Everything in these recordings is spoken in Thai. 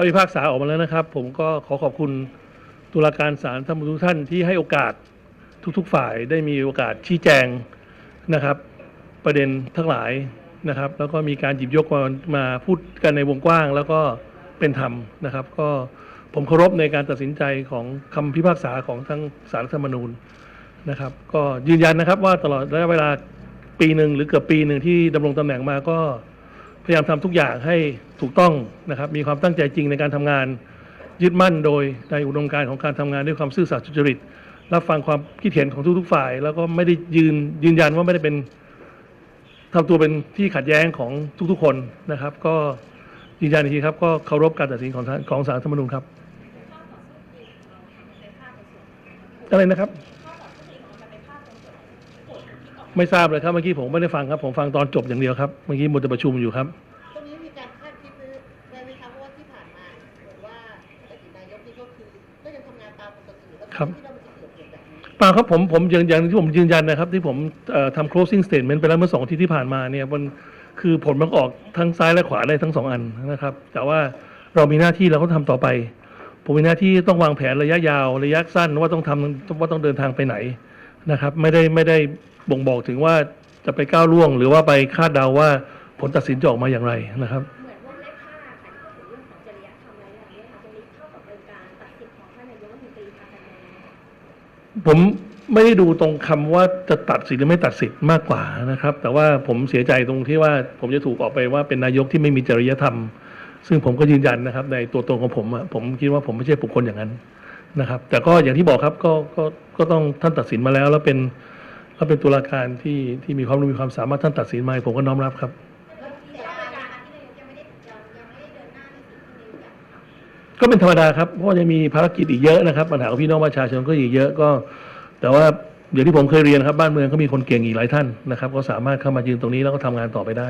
คำพิพากษาออกมาแล้วนะครับ ผมก็ขอขอบคุณตุลาการศาลท่านทุกท่านที่ให้โอกาสทุกๆฝ่ายได้มีโอกาสชี้แจงนะครับ ประเด็นทั้งหลายนะครับ แล้วก็มีการหยิบยกมามาพูดกันในวงกว้าง แล้วก็เป็นธรรมนะครับ ก็ผมเคารพในการตัดสินใจของคำพิพากษาของทั้งศาลรัฐธรรมนูญนะครับ ก็ยืนยันนะครับว่าตลอดระยะเวลาปีหนึ่งหรือเกือบปีหนึ่งที่ดำรงตำแหน่งมาก็ พยายามทำทุกอย่างให้ถูกต้องนะครับ มีความตั้งใจจริงในการทำงาน ยึดมั่นโดยในอุดมการณ์ของการทำงานด้วยความซื่อสัตย์สุจริต รับฟังความคิดเห็นของทุกๆฝ่าย แล้วก็ไม่ได้ยืนยืนยันว่าไม่ได้เป็นทำตัวเป็นที่ขัดแย้งของทุกๆคนนะครับ ก็ยืนยันอีกทีครับ ก็เคารพการตัดสินของของศาลรัฐธรรมนูญครับอะไรนะครับ ไม่ทราบเลยครับเมื่อกี้ผมไม่ได้ฟังครับ ผมฟังตอนจบอย่างเดียวครับเมื่อกี้มัวแต่ประชุมอยู่ครับ ตรงนี้มีการคาดคิดได้ไหมคะเพราะว่าที่ผ่านมาเหมือนว่าอดีตนายกนี่ก็คือก็ยังทำงานตามปกติแล้วครับ ที่เรามันจะเกิดเหตุแบบนี้เปล่าครับผมผมอย่างอย่างที่ผมยืนยันนะครับ ที่ผมเอ่อทำ closing statement ไปแล้วเมื่อสองอาที่ที่ผ่านมาเนี่ยมันคือผลมันออกทั้งซ้ายและขวาได้ทั้งสองอันนะครับ แต่ว่าเรามีหน้าที่เราก็ทำต่อไป ผมมีหน้าที่ต้องวางแผนระยะยาว ระยะสั้นว่าต้องทำว่าต้องเดินทางไปไหนนะครับ ไม่ได้ไม่ได้ บ่งบอกถึงว่าจะไปก้าวล่วง หรือว่าไปคาดเดาว่าผลตัดสินจะออกมาอย่างไรนะครับเหมือนวงเล็บห้าค่ะที่พูดถึงเรื่องของจริยธรรมอะไรอย่างเงี้ยค่ะตรงนี้เข้ากับเป็นการตัดสิทธิ์ของท่านนายกรัฐมนตรีทางการเมือง ผมไม่ได้ดูตรงคำว่าจะตัดสิทธิ์หรือไม่ตัดสิทธิ์มากกว่านะครับ แต่ว่าผมเสียใจตรงที่ว่าผมจะถูกออกไปว่าเป็นนายกที่ไม่มีจริยธรรม ซึ่งผมก็ยืนยันนะครับ ในตัวตนของผมอะผมคิดว่าผมไม่ใช่บุคคลอย่างนั้นนะครับ แต่ก็อย่างที่บอกครับก็ก็ก็ต้องท่านตัดสินมาแล้ว แล้วเป็น แล้วเป็นตุลาการที่ที่มีความรู้มีความสามารถท่านตัดสินมาผมก็น้อมรับครับ ก็เป็นธรรมดาครับเพราะว่ายังมีภารกิจอีกเยอะนะครับปัญหาของพี่น้องประชาชนก็อีกเยอะก็ แต่ว่าอย่างที่ผมเคยเรียนครับบ้านเมืองก็มีคนเก่งอีกหลายท่านนะครับ ก็สามารถเข้ามายืนตรงนี้แล้วก็ทำงานต่อไปได้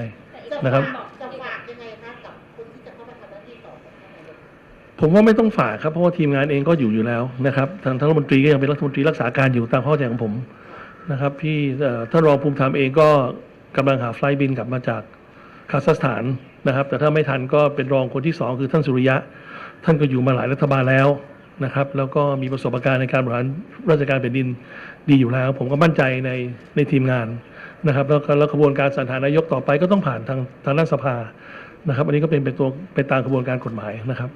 จะนะครับฝากจะฝากยังไงคะกับคนที่จะเข้ามาทำหน้าที่ต่อจากท่านนายกผมว่าไม่ต้องฝากครับเพราะว่าทีมงานเองก็อยู่อยู่แล้วนะครับทางท่านรัฐมนตรีก็ยังเป็นรัฐมนตรีรักษาการอยู่ตามข้อแจ้งของผม นะครับพี่ท่านรองภูมิธรรมเองก็กำลังหาไฟล์บินกลับมาจากคาซัคสถานนะครับ แต่ถ้าไม่ทันก็เป็นรองคนที่สองคือท่านสุริยะ ท่านก็อยู่มาหลายรัฐบาลแล้วนะครับ แล้วก็มีประสบการณ์ในการบริหารราชการแผ่นดินดีอยู่แล้ว ผมก็มั่นใจในในทีมงานนะครับ แล้วก็แล้วกระบวนการสรรหานายกต่อไปก็ต้องผ่านทางทางด้านสภานะครับ อันนี้ก็เป็นเป็นตัวเป็นตามกระบวนการกฎหมายนะครับ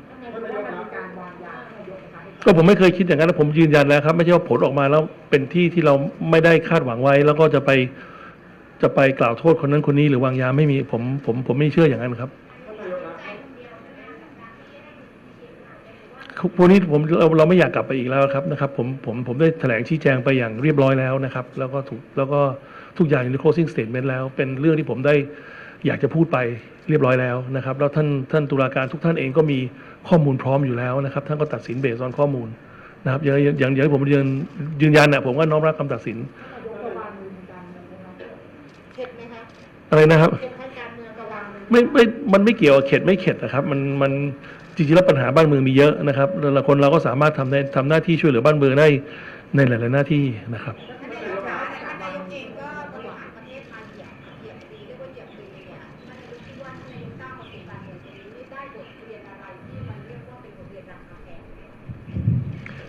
ก็ผมไม่เคยคิดอย่างนั้นนะผมยืนยันแล้วครับ ไม่ใช่ว่าผลออกมาแล้วเป็นที่ที่เราไม่ได้คาดหวังไว้ แล้วก็จะไปจะไปกล่าวโทษคนนั้นคนนี้หรือวางยาไม่มีผมผมผมไม่เชื่ออย่างนั้นครับพวกนี้ผมเราเราไม่อยากกลับไปอีกแล้วครับนะครับ ผมผมผมได้แถลงชี้แจงไปอย่างเรียบร้อยแล้วนะครับ แล้วก็ถูกแล้วก็ทุกอย่างอยู่ใน closing statement แล้ว เป็นเรื่องที่ผมได้อยากจะพูดไปเรียบร้อยแล้วนะครับ แล้วท่านท่านตุลาการทุกท่านเองก็มี ข้อมูลพร้อมอยู่แล้วนะครับท่านก็ตัดสินเบสออนข้อมูลนะครับอย่างอย่างอย่างอย่างที่ผมยืนยืนยันนะผมก็น้อมรับคำตัดสินเข็ดไหมคะอะไรนะครับเข็ดทางการเมืองระวังไหมไม่ไม่มันไม่เกี่ยวกับเข็ดไม่เข็ดนะครับ มันมันจริงๆแล้วปัญหาบ้านเมืองมีเยอะนะครับแต่ละคนเราก็สามารถทำได้ทำหน้าที่ช่วยเหลือบ้านเมืองได้ในหลาย ๆ หน้าที่นะครับ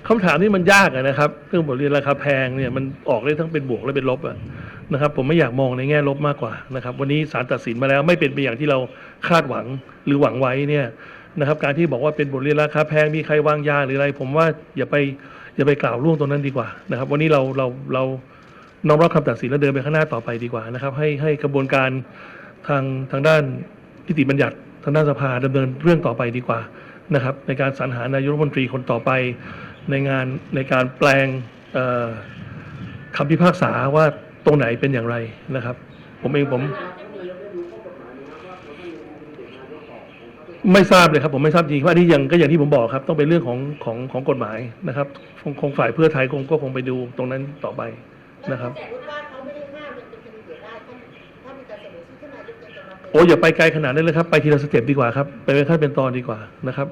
คำถามนี้มันยากนะครับเรื่องบทเรียนราคาแพงเนี่ยมันออกได้ทั้งเป็นบวกและเป็นลบอะนะครับ ผมไม่อยากมองในแง่ลบมากกว่านะครับ วันนี้ศาลตัดสินมาแล้วไม่เป็นไปอย่างที่เราคาดหวังหรือหวังไว้เนี่ยนะครับ การที่บอกว่าเป็นบทเรียนราคาแพงมีใครวางยาหรืออะไร ผมว่าอย่าไปอย่าไปกล่าวล่วงตรงนั้นดีกว่านะครับ วันนี้เราเราเราน้อมรับคำตัดสินแล้วเดินไปข้างหน้าต่อไปดีกว่านะครับ ให้ให้กระบวนการทางทางด้านนิติบัญญัติทางด้านสภาดำเนินเรื่องต่อไปดีกว่านะครับ ในการสรรหานายกรัฐมนตรีคนต่อไป ในงานในการแปลงคำพิพากษาว่าตรงไหนเป็นอย่างไรนะครับ ผมเองผม ไม่ทราบเลยครับ ผมไม่ทราบจริงว่านนี้ยังก็อย่างที่ผมบอกครับ ต้องเป็นเรื่องของของของกฎหมายนะครับคงคงฝ่ายเพื่อไทยคงก็คงไปดูตรงนั้นต่อไปนะครับโอ้อย่าไปไกลขนาดนั้นเลยครับ ไปทีละสเต็ปดีกว่าครับ ไปเป็นขั้นเป็นตอนดีกว่านะครับ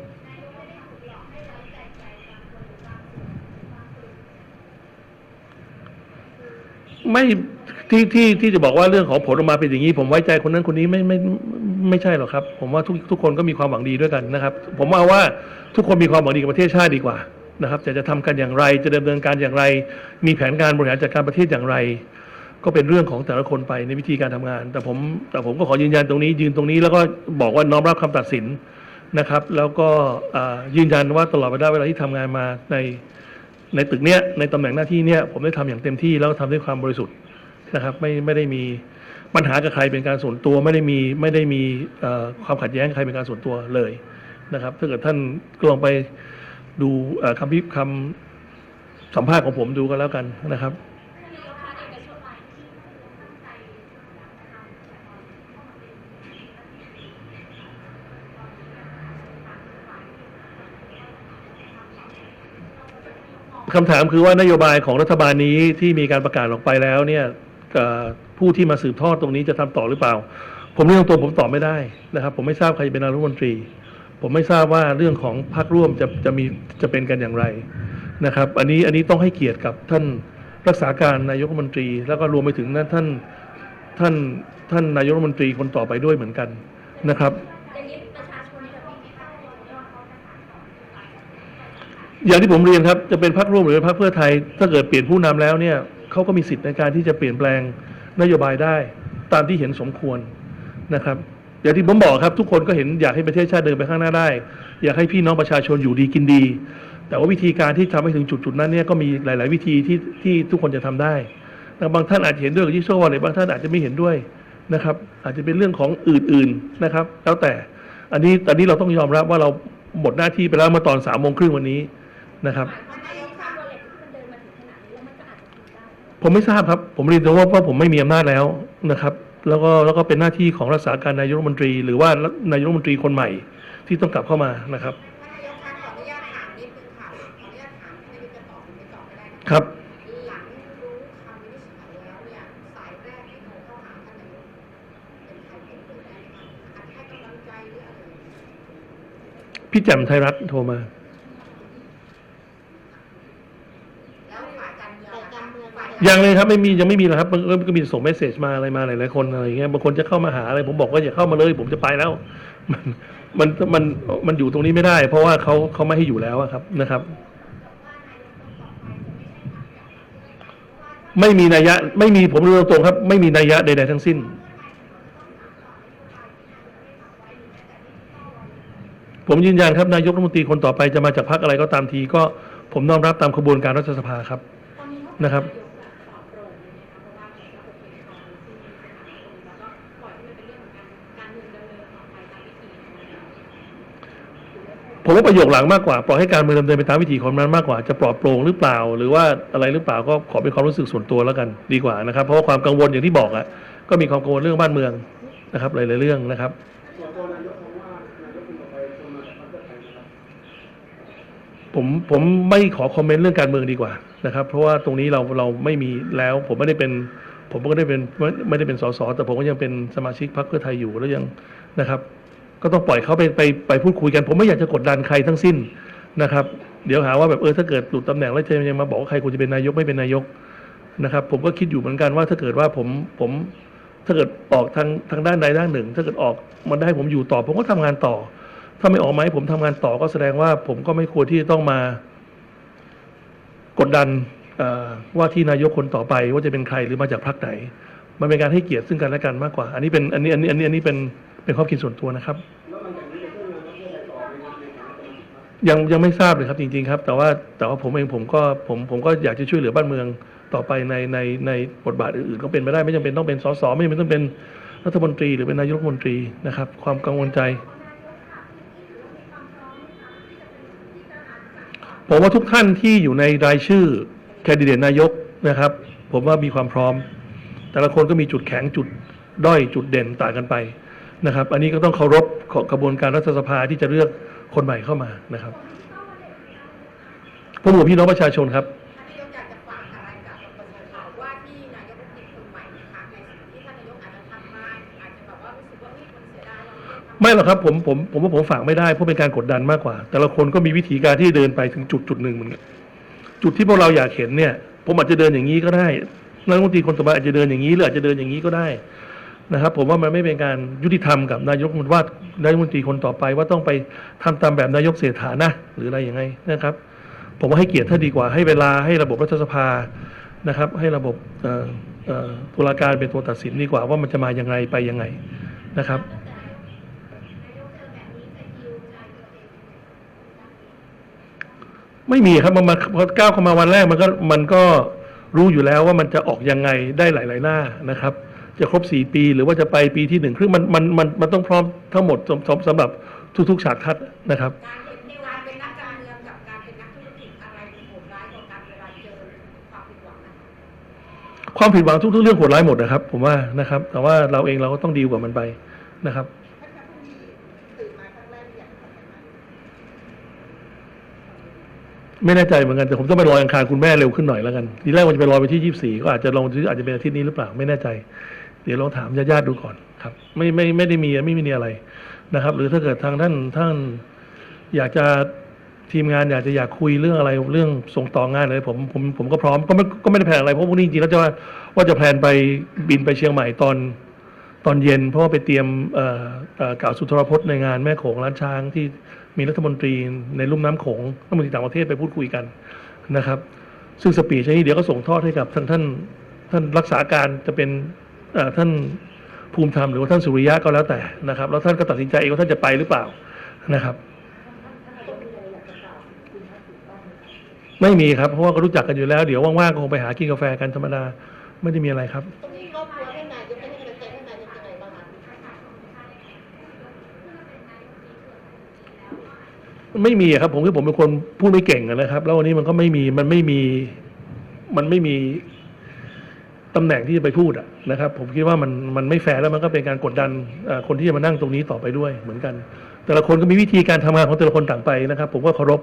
ไม่ที่ที่ที่จะบอกว่าเรื่องของผลออกมาเป็นอย่างนี้ ผมไว้ใจคนนั้นคนนี้ไม่ไม่ไม่ใช่หรอกครับ ผมว่าทุกทุกคนก็มีความหวังดีด้วยกันนะครับ ผมเอาว่าทุกคนมีความหวังดีกับประเทศชาติดีกว่านะครับจะจะทำกันอย่างไรจะดำเนินการอย่างไร มีแผนการบริหารจัดการประเทศอย่างไร ก็เป็นเรื่องของแต่ละคนไปในวิธีการทำงาน แต่ผมแต่ผมก็ขอยืนยันตรงนี้ ยืนตรงนี้แล้วก็บอกว่าน้อมรับคำตัดสินนะครับ แล้วก็อ่ายืนยันว่าตลอดเวลาเวลาที่ทำงานมาใน ในตึกเนี้ยในตำแหน่งหน้าที่เนี้ยผมได้ทำอย่างเต็มที่แล้วทำด้วยความบริสุทธิ์นะครับ ไม่ไม่ได้มีปัญหากับใครเป็นการส่วนตัวไม่ได้มีไม่ได้มีความขัดแย้งใครเป็นการส่วนตัวเลยนะครับ ถ้าเกิดท่านก็ลองไปดูคำพิคำสัมภาษณ์ของผมดูกันแล้วกันนะครับ คำถามคือว่านโยบายของรัฐบาลนี้ที่มีการประกาศออกไปแล้วเนี่ยผู้ที่มาสืบทอดตรงนี้จะทำต่อหรือเปล่า ผมเรื่องตัวผมตอบไม่ได้นะครับ ผมไม่ทราบใครจะเป็นนายกรัฐมนตรี ผมไม่ทราบว่าเรื่องของพรรคร่วมจะจะมีจะเป็นกันอย่างไรนะครับ อันนี้อันนี้ต้องให้เกียรติกับท่านรักษาการนายกรัฐมนตรี แล้วก็รวมไปถึงนั้นท่านท่านท่านนายกรัฐมนตรีคนต่อไปด้วยเหมือนกันนะครับ อย่างนี้ประชาชนจะมีค่าในว่าเขาจะถามต่ อย่างที่ผมเรียนครับจะเป็นพรรคร่วมหรือเป็นพรรคเพื่อไทย ถ้าเกิดเปลี่ยนผู้นำแล้วเนี่ยเขาก็มีสิทธิ์ในการที่จะเปลี่ยนแปลงนโยบายได้ ตามที่เห็นสมควรนะครับอย่างที่ผมบอกครับทุกคนก็เห็นอยากให้ประเทศชาติเดินไปข้างหน้าได้ อยากให้พี่น้องประชาชนอยู่ดีกินดี แต่ว่าวิธีการที่ทำให้ถึงจุดๆนั้นเนี่ยก็มีหลาย ๆ วิธีที่ที่ทุกคนจะทำได้บางท่านอาจจะเห็นด้วยกับที่โซ่วอลเลยบางท่านอาจจะไม่เห็นด้วยนะครับ อาจจะเป็นเรื่องของอื่น ๆนะครับ แล้วแต่อันนี้ตอนนี้เราต้องยอมรับว่าเราหมดหน้าที่ไปแล้วเมื่อตอนสามโมงครึ่งวันนี้ นะครับมันนายกค่าโรเล็กที่มันเดินมาถึงขนาดนี้แล้วมันก็อาจจะผิดได้ผมไม่ทราบครับ ผมเรียนตรงว่าว่าผมไม่มีอำนาจแล้วนะครับ แล้วก็แล้วก็เป็นหน้าที่ของรักษาการนายกรัฐมนตรี หรือว่านายกรัฐมนตรีคนใหม่ที่ต้องกลับเข้ามานะครับท่านนายกคะขออนุญาตถามนิดนึงค่ะขออนุญาตถามท่านนายกจะตอบหรือไม่ตอบก็ได้นะะครับหลังรู้คำวินิจฉัยแล้วเนี่ยสายแรกที่โทรเข้าหาท่านนายกเป็นใครเป็นเปิดได้ไหมคะอาจจะให้กำลังใจหรืออะไรอย่างเงี้ยพี่แจ่มไทยรัฐโทรมา แล้วฝ่ายการเมือง ฝ่ายการเมือง ฝ่า ยังเลยครับไม่มียังไม่มีหรอกครับมันก็มีส่งเมสเซจมาอะไรมาหลายๆคนอะไรอย่างเงี้ยบางคนจะเข้ามาหาอะไรผมบอกว่าอย่าเข้ามาเลย ผมจะไปแล้ว มันมันมันมันอยู่ตรงนี้ไม่ได้ เพราะว่าเขาเขาไม่ให้อยู่แล้วครับนะครับ ไม่มีนัยยะ ไม่มีผมเรียนตรงครับ ไม่มีนัยยะใดๆทั้งสิ้น ผมยืนยันครับนายกรัฐมนตรีคนต่อไปจะมาจากพรรคอะไรก็ตามทีก็ผมน้อมรับตามขบวนการรัฐสภาครับนะครับ ว่าประโยคหลังมากกว่า ปล่อยให้การเมืองดำเนินไปตามวิถีของมันมากกว่าจะปลอดโปร่งหรือเปล่า หรือว่าอะไรหรือเปล่าก็ขอเป็นความรู้สึกส่วนตัวแล้วกันดีกว่านะครับ เพราะว่าความกังวลอย่างที่บอกอะก็มีความกังวลเรื่องบ้านเมืองนะครับหลายๆเรื่องนะครับผมผมไม่ขอคอมเมนต์เรื่องการเมืองดีกว่านะครับ เพราะว่าตรงนี้เราเราไม่มีแล้ว ผมไม่ได้เป็น ผมก็ได้เป็นไม่ได้เป็นสสแต่ผมก็ยังเป็นสมาชิกพรรคเพื่อไทยอยู่แล้วยังนะครับ ก็ต้องปล่อยเขาไปไปไปพูดคุยกัน ผมไม่อยากจะกดดันใครทั้งสิ้นนะครับ เดี๋ยวหาว่าแบบเออถ้าเกิดหลุดตำแหน่งแล้วจะยังมาบอกว่าใครควรจะเป็นนายกไม่เป็นนายกนะครับ ผมก็คิดอยู่เหมือนกันว่าถ้าเกิดว่าผมผมถ้าเกิดออกทางทางด้านใดด้านหนึ่ง ถ้าเกิดออกมันได้ผมอยู่ต่อ ผมก็ทำงานต่อ ถ้าไม่ออกมาให้ผมทำงานต่อก็แสดงว่าผมก็ไม่ควรที่จะต้องมา กดดันว่าที่นายกคนต่อไปว่าจะเป็นใครหรือมาจากพรรคไหน มันเป็นการให้เกียรติซึ่งกันและกันมากกว่า อันนี้เป็นอันนี้อันนี้อันนี้อันนี้เป็น เป็นความคิดส่วนตัวนะครับ ยังยังไม่ทราบเลยครับจริง ๆ ครับ แต่ว่าแต่ว่าผมเองผมก็ผมผมก็อยากจะช่วยเหลือบ้านเมืองต่อไปในในในบทบาทอื่นๆก็เป็นไปได้ไม่จำเป็นต้องเป็นสสไม่จำเป็นต้องเป็นรัฐมนตรีหรือเป็นนายกรัฐมนตรีนะครับ ความกังวลใจผมว่าทุกท่านที่อยู่ในรายชื่อแคนดิเดตนายกนะครับ ผมว่ามีความพร้อม แต่ละคนก็มีจุดแข็งจุดด้อยจุดเด่นต่างกันไป นะครับ อันนี้ก็ต้องเคารพกระบวนการรัฐสภาที่จะเลือกคนใหม่เข้ามานะครับผมกับพี่น้องประชาชนครับไรกับประชาชนว่าที่นายกรัฐมนตรีคนใหม่นะคะในสิ่งที่ท่านนายกอาจจะทำมาอาจจะแบบว่ารู้สึกว่าเฮ้ยมันเสียดายเราไม่ได้ทำไม่หรอกครับผมผมผมว่าผมฝากไม่ได้เพราะเป็นการกดดันมากกว่า แต่ละคนก็มีวิธีการที่เดินไปถึงจุดจุดหนึ่งเหมือนกันจุดที่พวกเราอยากเห็นเนี่ย ผมอาจจะเดินอย่างนี้ก็ได้นายกรัฐมนตรีคนต่อไปอาจจะเดินอย่างนี้หรืออาจจะเดินอย่างนี้ก็ได้ นะครับ ผมว่ามันไม่เป็นการยุติธรรมกับนายกมนตรีว่านายกมนตรีคนต่อไปว่าต้องไปทำตามแบบนายกเศรษฐานะ หรืออะไรยังไงนะครับ ผมว่าให้เกียรติท่านดีกว่าให้เวลาให้ระบบรัฐสภานะครับ ให้ระบบตุลาการเป็นตัวตัดสินดีกว่าว่ามันจะมาอยังไงไปยังไงนะครับไม่มีครับมันมาพอก้าวเข้ามาวันแรกมันก็มันก็รู้อยู่แล้วว่ามันจะออกยังไงได้หลาย ๆ หน้านะครับ จะครบสี่ปี หรือว่าจะไปปีที่หนึ่งคือมันมันมันมันต้องพร้อมทั้งหมดสำสำสำหรับทุกๆฉากทัศน์นะครับการเป็นในการเป็นนักการเมืองกับการเป็นนักธุรกิจอะไรมันโหดร้ายกว่ากันเวลาเจอความผิดหวังนะคะความผิดหวังทุกๆเรื่องโหดร้ายหมดนะครับ ผมว่านะครับ แต่ว่าเราเองเราก็ต้องดีลกับมันไปนะครับท่านคะพรุ่งนี้ตื่นมาครั้งแรกอยากทำอะไรบ้างไม่แน่ใจเหมือนกันแต่ผมต้องไปลอยอังคารคุณแม่เร็วขึ้นหน่อยแล้วกันทีแรกมันจะไปลอยไปที่ยี่สี่ก็อาจจะลองอาจจะเป็นอาทิตย์นี้หรือเปล่าไม่แน่ใจ เดี๋ยวลองถามญาติๆดูก่อนครับ ไม่ไม่ไม่ได้มีไม่มีอะไรนะครับ หรือถ้าเกิดทางท่านท่านอยากจะทีมงานอยากจะอยากคุยเรื่องอะไรเรื่องส่งต่องานอะไรผมผมผมก็พร้อมก็ไม่ก็ไม่ได้แพลนอะไรเพราะพวกนี้จริงๆแล้วจะว่าว่าจะแพลนไปบินไปเชียงใหม่ตอนตอนเย็น เพราะว่าไปเตรียมเอ่อเอ่อกล่าวสุนทรพจน์ในงานแม่โขงล้านช้างที่มีรัฐมนตรีในลุ่มน้ำโขงรัฐมนตรีต่างประเทศไปพูดคุยกันนะครับ ซึ่งสปีชนี้เดี๋ยวก็ส่งทอดให้กับท่านท่านท่านรักษาการจะเป็น ท่านภูมิธรรมหรือว่าท่านสุริยะก็แล้วแต่นะครับ แล้วท่านก็ตัดสินใจเองว่าท่านจะไปหรือเปล่านะครับ ไม่มีครับเพราะว่าก็รู้จักกันอยู่แล้ว เดี๋ยวว่างๆก็คงไปหากินกาแฟกันธรรมดาไม่ได้มีอะไรครับ ตรงนี้ครอบครัวท่านนายกได้ให้กำลังใจท่านนายกยังไงบ้างคะไม่มีครับผมคือผมเป็นคนพูดไม่เก่งนะครับ แล้ววันนี้มันก็ไม่มีมันไม่มี มันไม่มี ตำแหน่งที่จะไปพูดะนะครับ ผมคิดว่ามันมันไม่แฟร์แล้วมันก็เป็นการกดดันคนที่จะมานั่งตรงนี้ต่อไปด้วยเหมือนกัน แต่ละคนก็มีวิธีการทำงานของแต่ละคนต่างไปนะครับ ผมก็เคารพ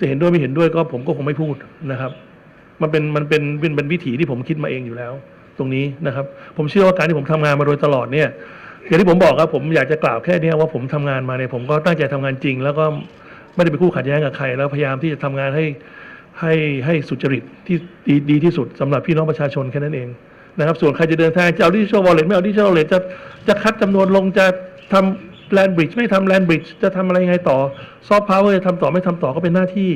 จะเห็นด้วยไม่เห็นด้วยก็ผมก็คงไม่พูดนะครับ มันเป็นมันเป็นเป็นเป็นวิถีที่ผมคิดมาเองอยู่แล้ว ตรงนี้นะครับ ผมเชื่อว่าการที่ผมทำงานมาโดยตลอดเนี่ยอย่างที่ผมบอกครับผมอยากจะกล่าวแค่นี้ว่าผมทำงานมาเนี่ยผมก็ตั้งใจทำงานจริง แล้วก็ไม่ได้ไปคู่ขัดแย้งกับใคร แล้วพยายามที่จะทำงานให้ ให้ให้สุจริตที่ดีดีที่สุดสำหรับพี่น้องประชาชนแค่นั้นเองนะครับ ส่วนใครจะเดินทางจะเอาดิจิทัลวอลเล็ตไม่เอาดิจิทัลวอลเล็ตจะจะคัดจำนวนลงจะทำแลนบริดจ์ไม่ทำแลนบริดจ์จะทำอะไรยังไงต่อซอฟต์พาวเวอร์จะทำต่อไม่ทำต่อก็เป็นหน้าที่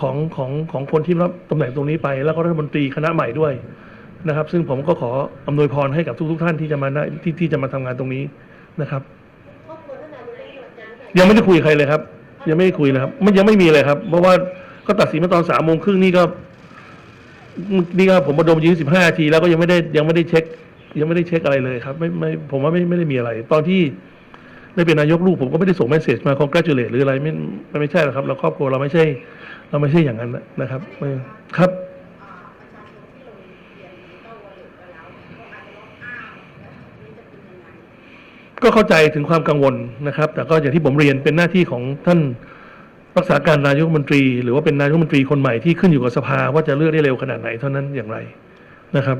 ของของของคนที่รับตำแหน่งตรงนี้ไป แล้วก็รัฐมนตรีคณะใหม่ด้วยนะครับ ซึ่งผมก็ขออำนวยพรให้กับทุกๆทท่านที่จะมาได้ที่ที่จะมาทำงานตรงนี้นะครับครอบครัวท่านนายกได้ให้กำลังใจท่านนายกยังไม่ได้คุยกับใครเลยครับ ยังไม่ได้คุยเลยครับ มันยังไม่มีเลยครับ เพราะว่า ก็ตัดสินมาตอนสามโมงครึ่งนี่ก็นี่ก็ผมมาดมยืนสิบห้านาที แล้วก็ยังไม่ได้ยังไม่ได้เช็ค ยังไม่ได้เช็คอะไรเลยครับไม่ไม่ผมว่าไม่ไม่ได้มีอะไร ตอนที่ได้เป็นนายกลูกผมก็ไม่ได้ส่งเมสเซจมา congratulate หรืออะไรไม่ไม่ใช่หรอกครับ เราครอบครัวเราไม่ใช่ เราไม่ใช่อย่างนั้นนะครับครับก็เข้าใจถึงความกังวลนะครับ แต่ก็อย่างที่ผมเรียนเป็นหน้าที่ของท่าน รักษาการนายกรัฐมนตรี หรือว่าเป็นนายกรัฐมนตรีคนใหม่ที่ขึ้นอยู่กับสภาว่าจะเลือกได้เร็วขนาดไหนเท่านั้นอย่างไรนะครับ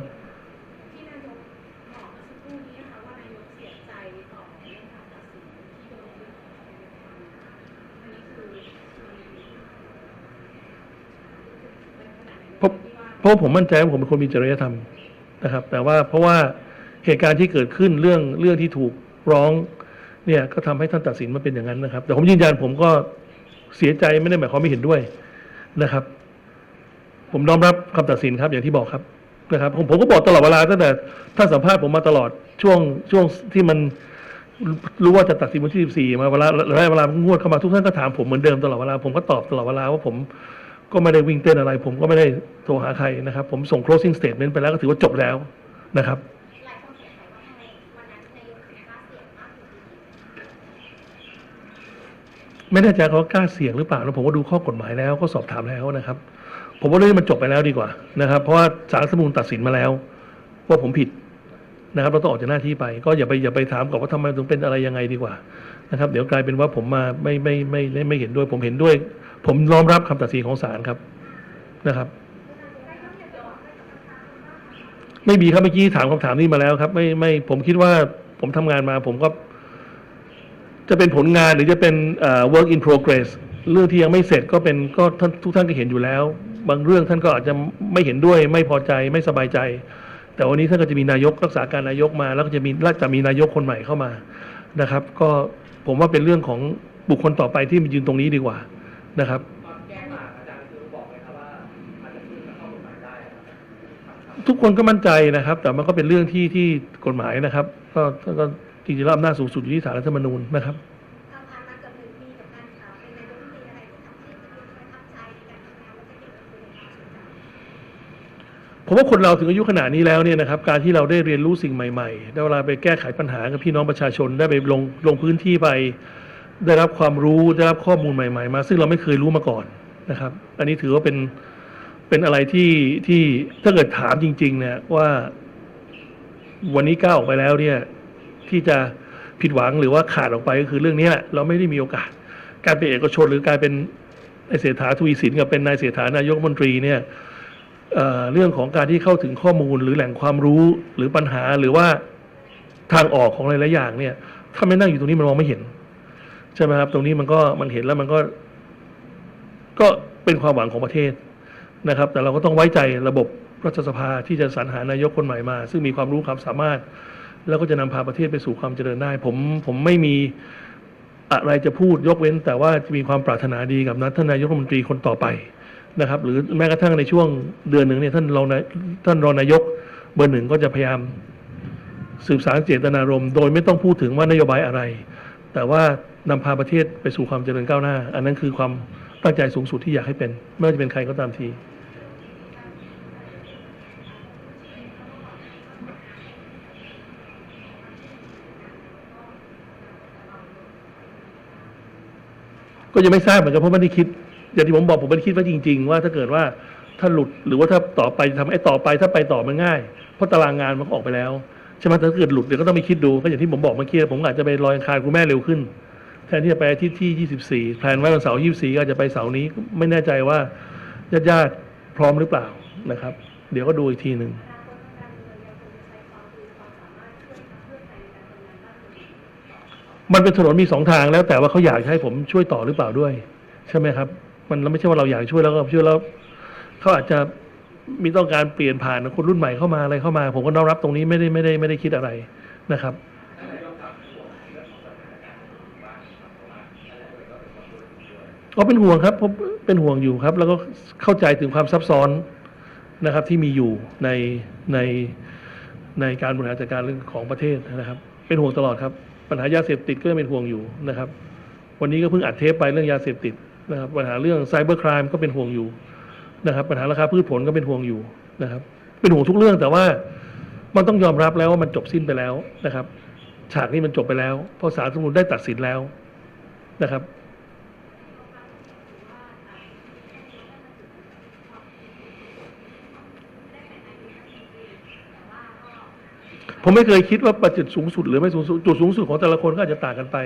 เพราะผมมั่นใจว่าผมเป็นคนมีจริยธรรมนะครับ แต่ว่าเพราะว่าเหตุการณ์ที่เกิดขึ้นเรื่องเรื่องที่ถูกร้องเนี่ยก็ทำให้ท่านตัดสินมาเป็นอย่างนั้นนะครับ แต่ผมยืนยันผมก็ เสียใจไม่ได้หมายความไม่เห็นด้วยนะครับ ผมน้อมรับคำตัดสินครับ อย่างที่บอกครับนะครับ ผมผมก็บอกตลอดเวลาตั้งแต่ท่านสัมภาษณ์ผมมาตลอดช่วงช่วงที่มันรู้ว่าจะตัดสินวันที่14มาเวลาหลายเวลามันงวดเข้ามาทุกท่านก็ถามผมเหมือนเดิมตลอดเวลาผมก็ตอบตลอดเวลาว่าผมก็ไม่ได้วิ่งเต้นอะไร ผมก็ไม่ได้โทรหาใครนะครับ ผมส่ง closing statement ไปแล้วก็ถือว่าจบแล้วนะครับ หลายคนสงสัยว่าทำไมวันนั้นนายกถึงกล้าเสี่ยงมากถึงนี้ ไม่แน่ใจเขากล้าเสี่ยงหรือเปล่านะผมก็ดูข้อกฎหมายแล้วก็สอบถามแล้วนะครับ ผมว่าเรื่องนี้มันจบไปแล้วดีกว่านะครับ เพราะว่าศาลรัฐธรรมนูญตัดสินมาแล้ว ว่าผมผิดนะครับ เราต้องออกจากหน้าที่ไป ก็อย่าไปอย่าไปถามกับว่าทำไมถึงเป็นอะไรยังไงดีกว่านะครับ เดี๋ยวกลายเป็นว่าผมมาไม่ไม่ไม่ไม่เห็นด้วยผมเห็นด้วย ผมน้อมรับคำตัดสินของศาลครับนะครับ ไม่มีครับเมื่อกี้ถามคำถามนี้มาแล้วครับ ไม่ไม่ผมคิดว่าผมทำงานมา ผมก็ จะเป็นผลงานหรือจะเป็น work in progress เรื่องที่ยังไม่เสร็จก็เป็นก็ท่านทุกท่านก็เห็นอยู่แล้ว บางเรื่องท่านก็อาจจะไม่เห็นด้วย ไม่พอใจไม่สบายใจ แต่วันนี้ถ้านก็จะมีนายกรักษาการนายกมา แล้วก็จะมีแล้วจะมีนายกคนใหม่เข้ามานะครับ ก็ผมว่าเป็นเรื่องของบุคคลต่อไปที่มายืนตรงนี้ดีกว่านะครับทุกคนก็มั่นใจนะครับ แต่มันก็เป็นเรื่องที่ที่กฎหมายนะครับ ก็ก็ จริงๆแล้วอำนาจสูงสุดอยู่ที่ศาลรัฐธรรมนูญนะครับทำงานมาเกือบหมนตรีอะไรที่ทำให้นายกประทับผมว่าคนเราถึงอายุขนาดนี้แล้วเนี่ยนะครับการที่เราได้เรียนรู้สิ่งใหม่ๆได้เวลาไปแก้ไขปัญหากับพี่น้องประชาชนได้ไปลงลงพื้นที่ไป ได้รับความรู้ได้รับข้อมูลใหม่ ๆ มา ซึ่งเราไม่เคยรู้มาก่อนนะครับ อันนี้ถือว่าเป็นเป็นอะไรที่ที่ถ้าเกิดถามจริง ๆ เนี่ยว่า วันนี้ก้าวออกไปแล้วเนี่ย ที่จะผิดหวังหรือว่าขาดออกไปก็คือเรื่องนี้แหละเราไม่ได้มีโอกาส การเป็นเอกชนหรือการเป็นนายเศรษฐาทวีสินกับเป็นนายเศรษฐานายกรัฐมนตรีเนี่ยเเรื่องของการที่เข้าถึงข้อมูลหรือแหล่งความรู้หรือปัญหาหรือว่าทางออกของหลายๆอย่างเนี่ย ถ้าไม่นั่งอยู่ตรงนี้มันมองไม่เห็นใช่ไหมครับตรงนี้มันก็มันเห็นแล้วมันก็ ก็เป็นความหวังของประเทศนะครับ แต่เราก็ต้องไว้ใจระบบรัฐสภาที่จะสรรหานายกคนใหม่มา ซึ่งมีความรู้ความสามารถ แล้วก็จะนำพาประเทศไปสู่ความเจริญได้ ผมผมไม่มีอะไรจะพูดยกเว้น แต่ว่าจะมีความปรารถนาดีกับนัท่านนายกรัฐมนตรีคนต่อไปนะครับ หรือแม้กระทั่งในช่วงเดือนหนึ่งเนี่ยท่านรองนายท่านรองนายกเบอร์หนึ่งก็จะพยายามสืบสารเจตนารมณ์โดยไม่ต้องพูดถึงว่านโยบายอะไร แต่ว่านำพาประเทศไปสู่ความเจริญก้าวหน้า อันนั้นคือความตั้งใจสูงสุดที่อยากให้เป็น ไม่ว่าจะเป็นใครก็ตามที ก็ยังไม่ทราบเหมือนกันเพราะไม่ได้คิด อย่างที่ผมบอกผมไม่ได้คิดว่าจริง ๆ ว่าถ้าเกิดว่าถ้าหลุดหรือว่าถ้าต่อไปทำไอ้ต่อไปถ้าไปต่อมันง่าย เพราะตารางงานมันก็ออกไปแล้วใช่ไหมถ้าเกิดหลุดเดี๋ยวก็ต้องไปคิดดูก็อย่างที่ผมบอกเมื่อกี้ผมอาจจะไปลอยอังคารคุณแม่เร็วขึ้นแทนที่จะไปอาทิตย์ที่ 24แพลนไว้วันเสาร์24ก็อาจจะไปเสาร์นี้ไม่แน่ใจว่าญาติๆพร้อมหรือเปล่านะครับ เดี๋ยวก็ดูอีกทีหนึ่ง มันเป็นถนนมีสองทางแล้วแต่ว่าเขาอยากให้ผมช่วยต่อหรือเปล่าด้วย ใช่ไหมครับ มันไม่ใช่ว่าเราอยากช่วยแล้วก็ช่วยแล้วเขาอาจจะมีต้องการเปลี่ยนผ่านคนรุ่นใหม่เข้ามาอะไรเข้ามา ผมก็น้อมรับตรงนี้ไม่ได้ไม่ได้ไม่ได้คิดอะไรนะครับ ก็เป็นห่วงครับผมเป็นห่วงอยู่ครับ แล้วก็เข้าใจถึงความซับซ้อนนะครับ ที่มีอยู่ในในในการบริหารจัดการเรื่องของประเทศนะครับ เป็นห่วงตลอดครับ ปัญหายาเสพติดก็ยังเป็นห่วงอยู่นะครับ วันนี้ก็เพิ่งอัดเทปไปเรื่องยาเสพติดนะครับ ปัญหาเรื่องไซเบอร์ครามก็เป็นห่วงอยู่นะครับ ปัญหาราคาพืชผลก็เป็นห่วงอยู่นะครับ เป็นห่วงทุกเรื่องแต่ว่ามันต้องยอมรับแล้วว่ามันจบสิ้นไปแล้วนะครับ ฉากนี้มันจบไปแล้ว เพราะศาลรัฐธรรมนูญได้ตัดสินแล้วนะครับ ผมไม่เคยคิดว่าประจุดสูงสุดหรือไม่สูงสุดจุดสูงสุดของแต่ละคนก็อาจจะต่างกันไป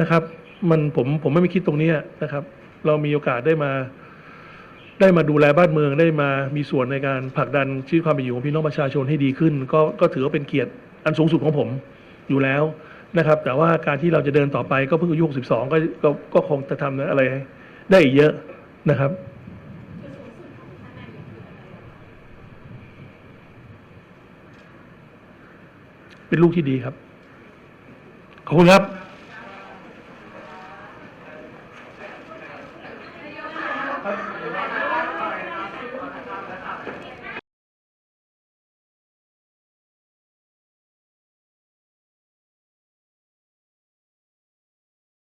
นะครับ มันผมผมไม่ไปคิดตรงนี้นะครับ เรามีโอกาสได้มา ได้มาดูแลบ้านเมืองได้มามีส่วนในการผลักดันชีวิตความเป็นอยู่ของพี่น้องประชาชนให้ดีขึ้น ก็ก็ถือว่าเป็นเกียรติอันสูงสุดของผมอยู่แล้วนะครับ แต่ว่าการที่เราจะเดินต่อไปก็เพิ่งอายุ62ก็ก็ก็คงจะทำอะไรได้อีกเยอะนะครับ เป็นลูกที่ดีครับ ขอบคุณครับ